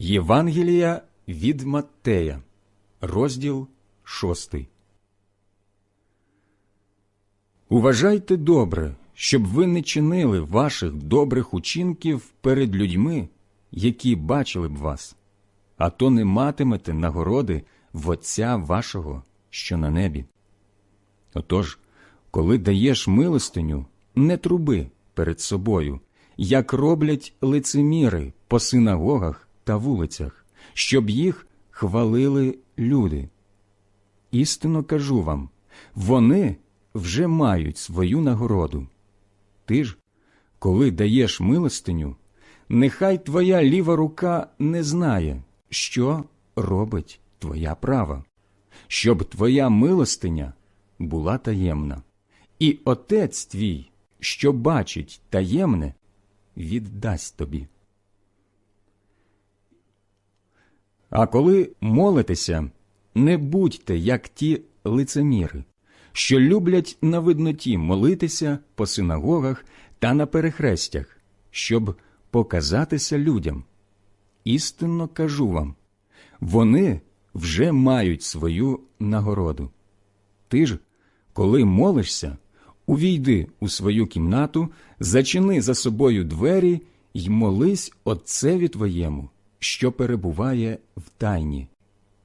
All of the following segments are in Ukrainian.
Євангелія від Маттея, розділ 6. Уважайте добре, щоб ви не чинили ваших добрих учинків перед людьми, які бачили б вас, а то не матимете нагороди в Отця вашого, що на небі. Отож, коли даєш милостиню, не труби перед собою, як роблять лицеміри по синагогах та вулицях, щоб їх хвалили люди. Істинно кажу вам, вони вже мають свою нагороду. Ти ж, коли даєш милостиню, нехай твоя ліва рука не знає, що робить твоя права, щоб твоя милостиня була таємна, і отець твій, що бачить таємне, віддасть тобі. А коли молитеся, не будьте, як ті лицеміри, що люблять на видноті молитися по синагогах та на перехрестях, щоб показатися людям. Істинно кажу вам, вони вже мають свою нагороду. Ти ж, коли молишся, увійди у свою кімнату, зачини за собою двері й молись Отцеві твоєму, що перебуває в тайні,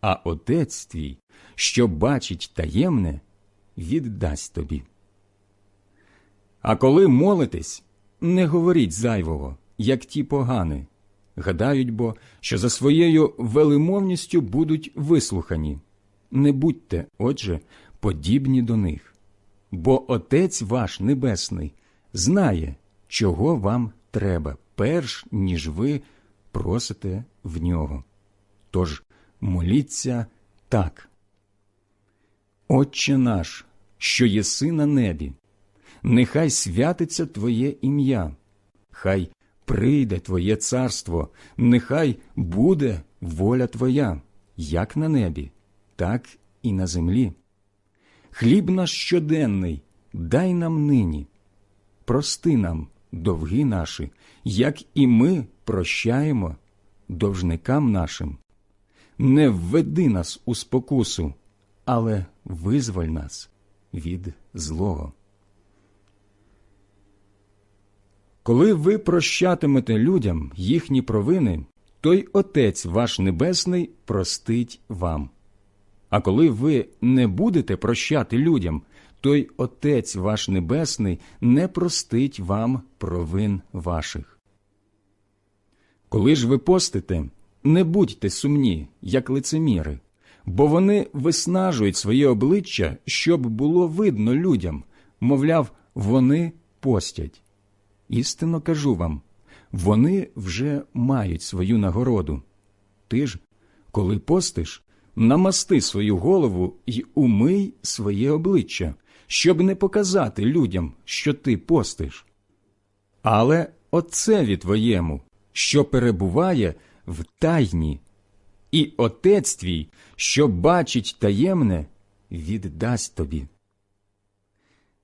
а Отець твій, що бачить таємне, віддасть тобі. А коли молитесь, не говоріть зайвого, як ті погани, гадають бо, що за своєю велимовністю будуть вислухані. Не будьте, отже, подібні до них, бо Отець ваш Небесний знає, чого вам треба, перш ніж ви просите в нього. Тож моліться так. Отче наш, що єси на небі, нехай святиться Твоє ім'я, хай прийде Твоє царство, нехай буде воля Твоя, як на небі, так і на землі. Хліб наш щоденний дай нам нині, прости нам довги наші, як і ми прощаємо довжникам нашим. Не введи нас у спокусу, але визволь нас від злого. Коли ви прощатимете людям їхні провини, той Отець ваш Небесний простить вам. А коли ви не будете прощати людям, той Отець ваш Небесний не простить вам провин ваших. Коли ж ви постите, не будьте сумні, як лицеміри, бо вони виснажують своє обличчя, щоб було видно людям, мовляв, вони постять. Істинно кажу вам, вони вже мають свою нагороду. Ти ж, коли постиш, намасти свою голову й умий своє обличчя, щоб не показати людям, що ти постиш. Але отцеві твоєму, що перебуває в тайні, і отець твій, що бачить таємне, віддасть тобі.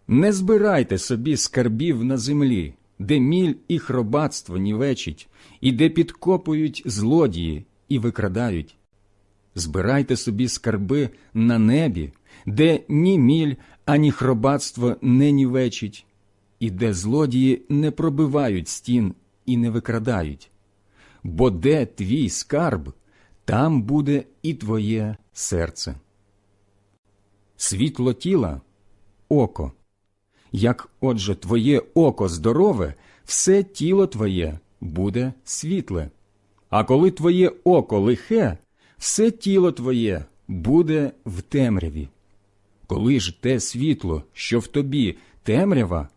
Не збирайте собі скарбів на землі, де міль і хробатство нівечить, і де підкопують злодії і викрадають. Збирайте собі скарби на небі, де ні міль, ані хробатство не нівечить, і де злодії не пробивають стін і не викрадають. Бо де твій скарб, там буде і твоє серце. Світло тіла око. Як отже твоє око здорове, все тіло твоє буде світле. А коли твоє око лихе, все тіло твоє буде в темряві. Коли ж те світло, що в тобі темрява,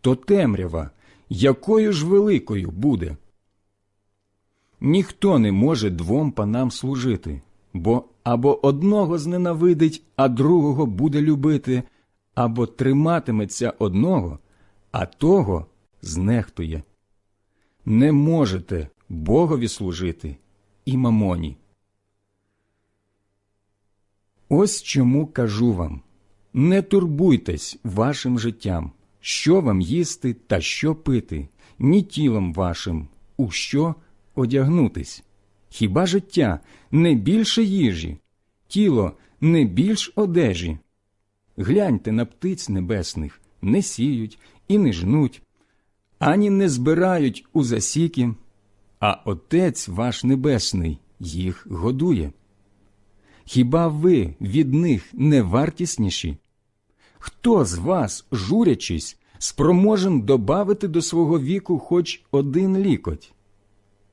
то темрява, якою ж великою буде. Ніхто не може двом панам служити, бо або одного зненавидить, а другого буде любити, або триматиметься одного, а того знехтує. Не можете Богові служити і мамоні. Ось чому кажу вам не турбуйтесь вашим життям, що вам їсти та що пити, ні тілом вашим, у що одягнутись. Хіба життя не більше їжі, тіло не більш одежі? Гляньте на птиць небесних, не сіють і не жнуть, ані не збирають у засіки, а Отець ваш Небесний їх годує. Хіба ви від них не вартісніші? Хто з вас, журячись, спроможен добавити до свого віку хоч один лікоть?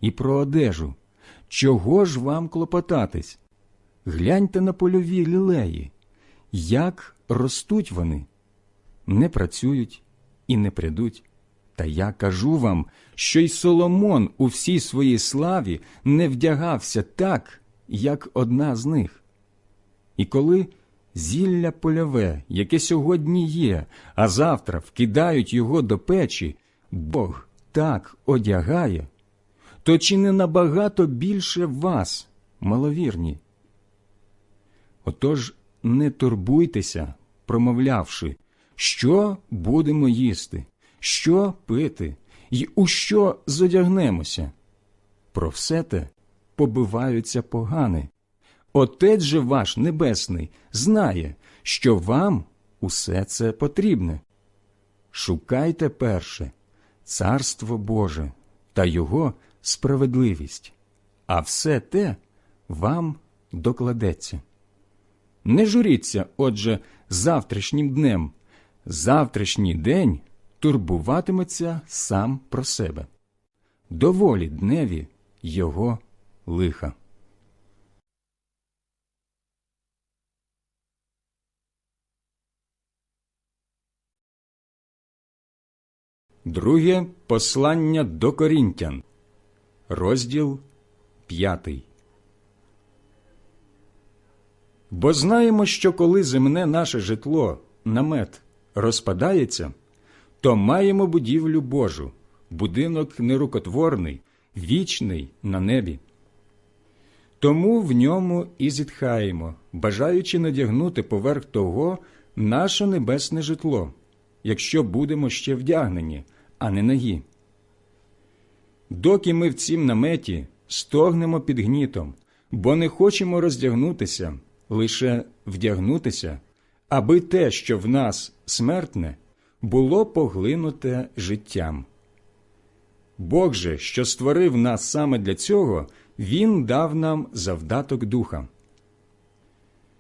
І про одежу. Чого ж вам клопотатись? Гляньте на польові лілеї, як ростуть вони, не працюють і не прядуть. Та я кажу вам, що й Соломон у всій своїй славі не вдягався так, як одна з них. І коли зілля польове, яке сьогодні є, а завтра вкидають його до печі, Бог так одягає, то чи не набагато більше вас, маловірні? Отож не турбуйтеся, промовлявши, що будемо їсти, що пити і у що зодягнемося. Про все те побиваються погани. Отець же ваш Небесний знає, що вам усе це потрібне. Шукайте перше Царство Боже та Його справедливість, а все те вам докладеться. Не журіться, отже, завтрашнім днем. Завтрашній день турбуватиметься сам про себе. Доволі дневі його лиха. Друге послання до Корінтян, розділ п'ятий. Бо знаємо, що коли земне наше житло, намет, розпадається, то маємо будівлю Божу, будинок нерукотворний, вічний на небі. Тому в ньому і зітхаємо, бажаючи надягнути поверх того наше небесне житло, якщо будемо ще вдягнені, а не нагі. Доки ми в цім наметі стогнемо під гнітом, бо не хочемо роздягнутися, лише вдягнутися, аби те, що в нас смертне, було поглинуте життям. Бог же, що створив нас саме для цього, Він дав нам завдаток духа.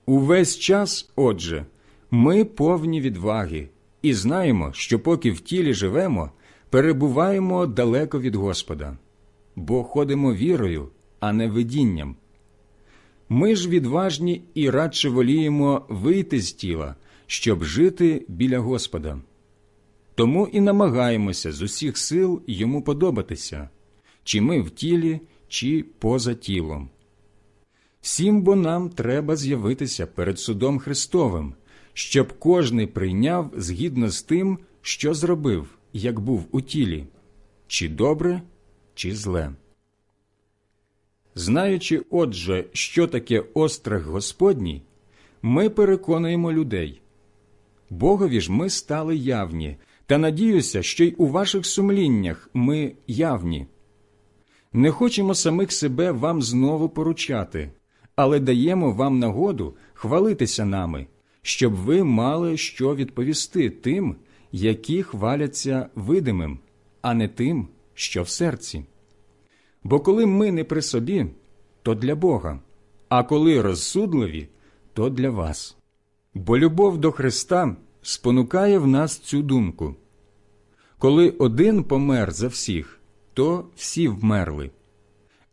Увесь час, отже, ми повні відваги і знаємо, що поки в тілі живемо, перебуваємо далеко від Господа, бо ходимо вірою, а не видінням. Ми ж відважні і радше воліємо вийти з тіла, щоб жити біля Господа. Тому і намагаємося з усіх сил йому подобатися, чи ми в тілі, чи поза тілом. Всім бо нам треба з'явитися перед судом Христовим, щоб кожний прийняв згідно з тим, що зробив, як був у тілі, чи добре, чи зле. Знаючи, отже, що таке острах Господній, ми переконуємо людей. Богові ж ми стали явні, та надіюся, що й у ваших сумліннях ми явні. Не хочемо самих себе вам знову поручати, але даємо вам нагоду хвалитися нами, щоб ви мали що відповісти тим, які хваляться видимим, а не тим, що в серці. Бо коли ми не при собі, то для Бога, а коли розсудливі, то для вас. Бо любов до Христа спонукає в нас цю думку. Коли один помер за всіх, то всі вмерли.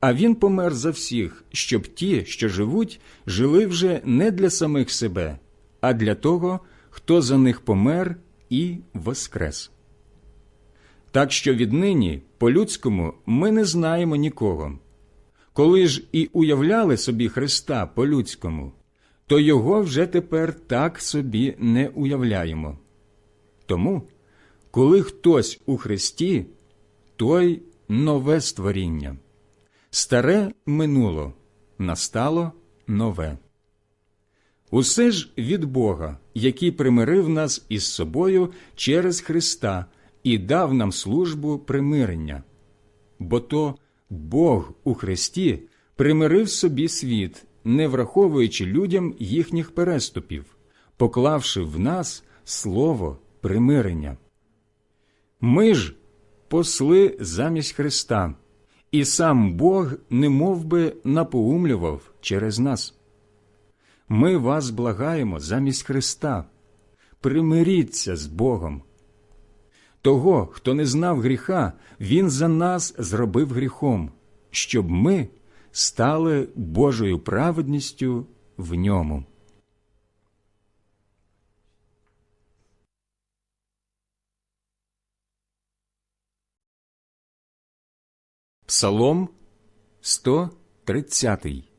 А він помер за всіх, щоб ті, що живуть, жили вже не для самих себе, а для того, хто за них помер і воскрес. Так що віднині, по-людському, ми не знаємо нікого. Коли ж і уявляли собі Христа по-людському, то його вже тепер так собі не уявляємо. Тому, коли хтось у Христі, той нове створіння. Старе минуло, настало нове. Усе ж від Бога, який примирив нас із собою через Христа і дав нам службу примирення. Бо то Бог у Христі примирив собі світ, не враховуючи людям їхніх переступів, поклавши в нас слово примирення. Ми ж посли замість Христа, і сам Бог немов би напоумлював через нас. Ми вас благаємо замість Христа, примиріться з Богом. Того, хто не знав гріха, Він за нас зробив гріхом, щоб ми стали Божою праведністю в ньому. Псалом 130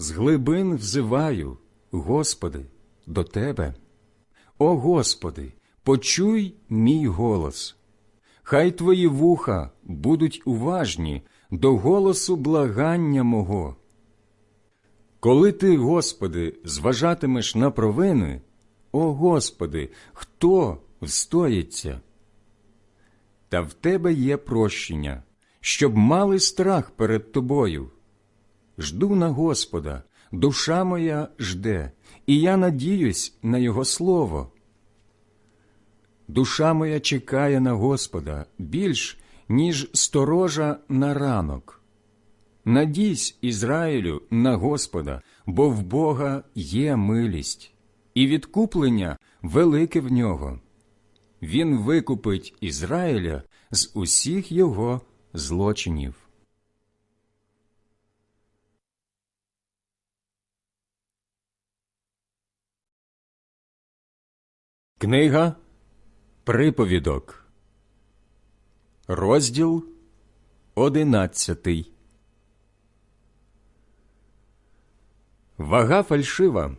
З глибин взиваю, Господи, до Тебе. О Господи, почуй мій голос. Хай Твої вуха будуть уважні до голосу благання мого. Коли ти, Господи, зважатимеш на провини, о Господи, хто встоїться? Та в Тебе є прощення, щоб мали страх перед Тобою. Жду на Господа, душа моя жде, і я надіюсь на Його слово. Душа моя чекає на Господа більш, ніж сторожа на ранок. Надійсь, Ізраїлю, на Господа, бо в Бога є милість, і відкуплення велике в нього. Він викупить Ізраїля з усіх його злочинів. Книга Приповідок, розділ одинадцятий. Вага фальшива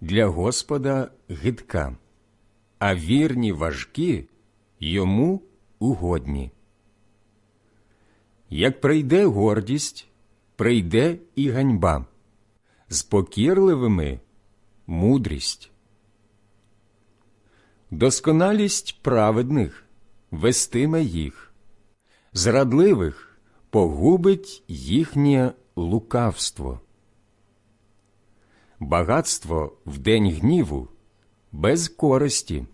для Господа гидка, а вірні важкі йому угодні. Як прийде гордість, прийде і ганьба, з покірливими мудрість. Досконалість праведних вестиме їх, зрадливих погубить їхнє лукавство. Багатство в день гніву без користі,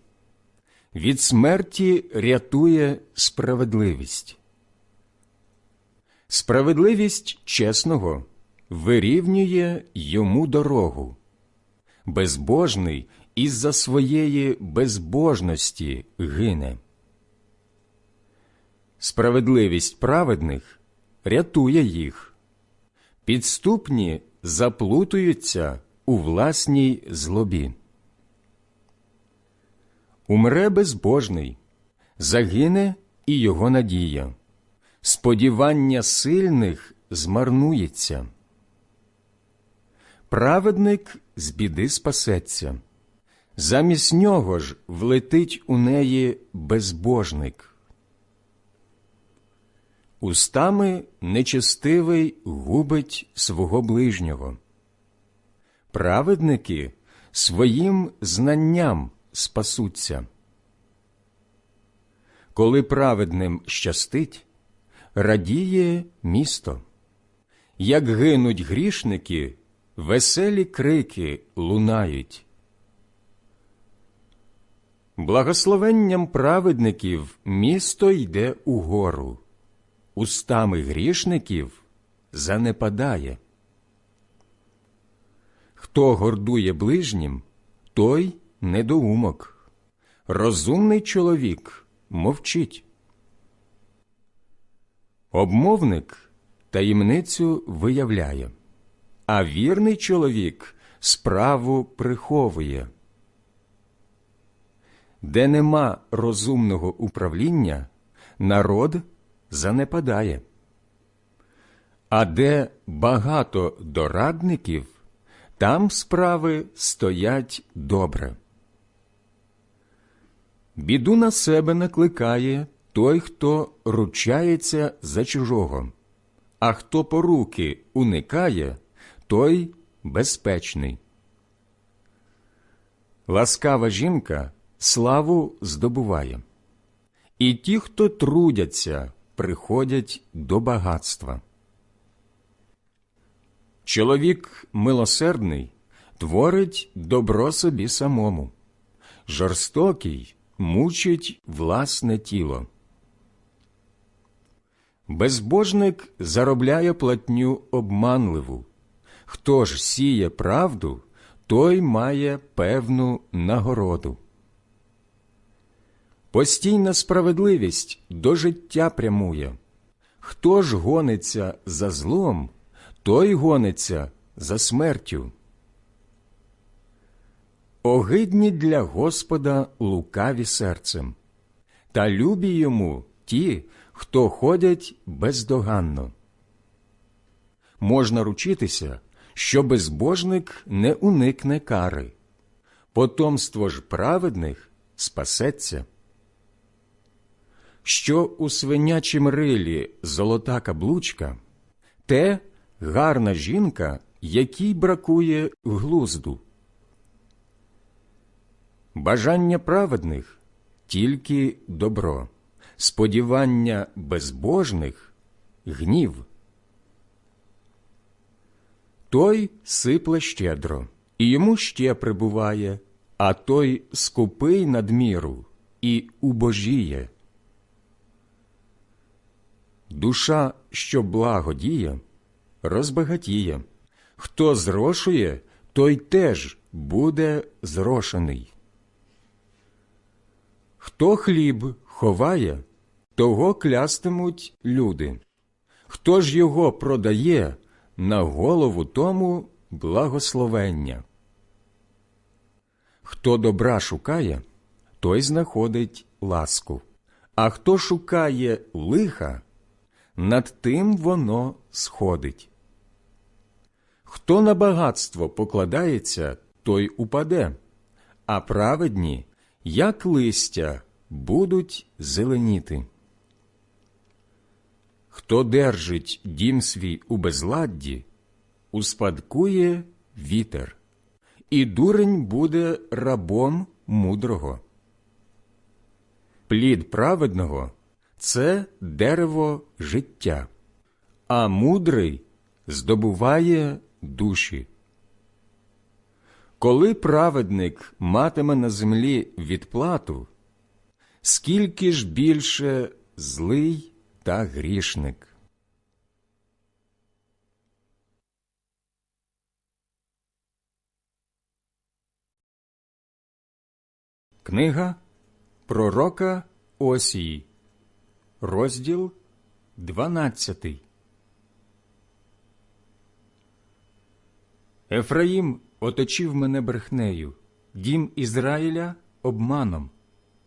від смерті рятує справедливість. Справедливість чесного вирівнює йому дорогу, безбожний із-за своєї безбожності гине. Справедливість праведних рятує їх, підступні заплутуються у власній злобі. Умре безбожний, загине і його надія, сподівання сильних змарнується. Праведник з біди спасеться замість нього ж влетить у неї безбожник. Устами нечестивий губить свого ближнього. Праведники своїм знанням спасуться. Коли праведним щастить, радіє місто. Як гинуть грішники, веселі крики лунають. Благословенням праведників місто йде угору, устами грішників занепадає. Хто гордує ближнім, той недоумок. Розумний чоловік мовчить. Обмовник таємницю виявляє, а вірний чоловік справу приховує. Де нема розумного управління, народ занепадає. А де багато дорадників, там справи стоять добре. Біду на себе накликає той, хто ручається за чужого, а хто поруки уникає, той безпечний. Ласкава жінка славу здобуває. І ті, хто трудяться, приходять до багатства. Чоловік милосердний творить добро собі самому, жорстокий мучить власне тіло. Безбожник заробляє платню обманливу. Хто ж сіє правду, той має певну нагороду. Постійна справедливість до життя прямує. Хто ж гониться за злом, той гониться за смертю. Огидні для Господа лукаві серцем, та любі йому ті, хто ходять бездоганно. Можна ручитися, що безбожник не уникне кари, потомство ж праведних спасеться. Що у свинячім рилі золота каблучка, те гарна жінка, якій бракує глузду. Бажання праведних тільки добро, сподівання безбожних гнів. Той сипле щедро, і йому ще прибуває, а той скупий надміру і убожіє. Душа, що благодіє, розбагатіє. Хто зрошує, той теж буде зрошений. Хто хліб ховає, того клястимуть люди. Хто ж його продає, на голову тому благословення. Хто добра шукає, той знаходить ласку, а хто шукає лиха, над тим воно сходить. Хто на багатство покладається, той упаде, а праведні, як листя, будуть зеленіти. Хто держить дім свій у безладді, успадкує вітер, і дурень буде рабом мудрого. Плід праведного це дерево життя, а мудрий здобуває душі. Коли праведник матиме на землі відплату, скільки ж більше злий та грішник. Книга Пророка Осії, розділ 12 Ефраїм оточив мене брехнею, дім Ізраїля обманом,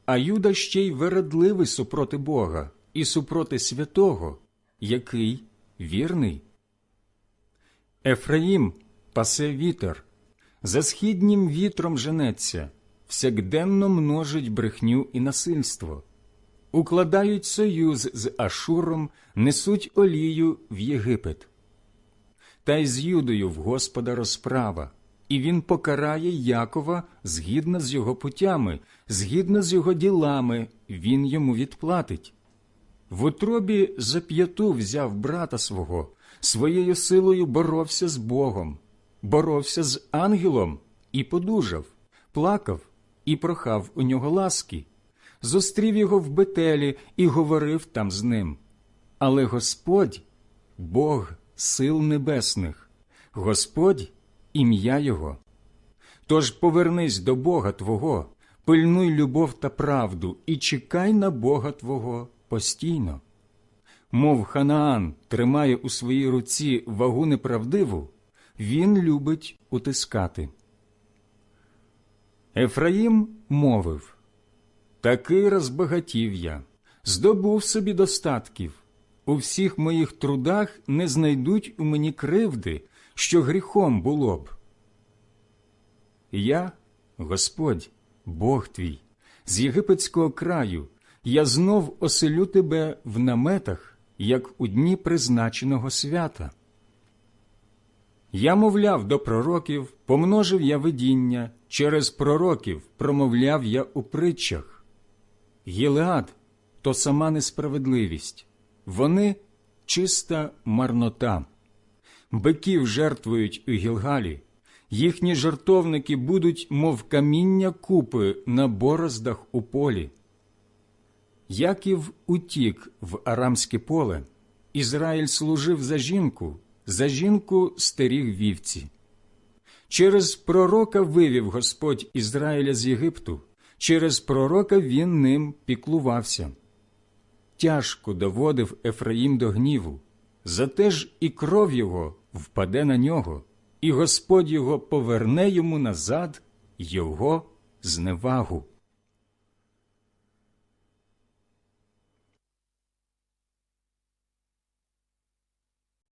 а Юда ще й вередливий супроти Бога і супроти святого, який вірний. Ефраїм пасе вітер, за східнім вітром женеться, всякденно множить брехню і насильство, укладають союз з Ашуром, несуть олію в Єгипет. Та й з Юдою в Господа розправа, і він покарає Якова згідно з його путями, згідно з його ділами, він йому відплатить. В утробі за п'яту взяв брата свого, своєю силою боровся з Богом, боровся з ангелом і подужав, плакав і прохав у нього ласки, зустрів його в бетелі і говорив там з ним. Але Господь, Бог сил небесних, Господь ім'я Його. Тож повернись до Бога Твого, пильнуй любов та правду і чекай на Бога Твого постійно. Мов Ханаан тримає у своїй руці вагу неправдиву, він любить утискати. Ефраїм мовив Таки розбагатів я, здобув собі достатків. У всіх моїх трудах не знайдуть у мені кривди, що гріхом було б. Я, Господь, Бог твій, з єгипетського краю, я знов оселю тебе в наметах, як у дні призначеного свята. Я мовляв до пророків, помножив я видіння, через пророків промовляв я у притчах. Гілеад то сама несправедливість, вони чиста марнота. Биків жертвують у Гілгалі, їхні жертовники будуть, мов каміння купи на бороздах у полі. Яків утік в арамське поле, Ізраїль служив за жінку, за жінку стеріг вівці. Через пророка вивів Господь Ізраїля з Єгипту, через пророка він ним піклувався. Тяжко доводив Ефраїм до гніву, зате ж і кров його впаде на нього, і Господь його поверне йому назад його зневагу.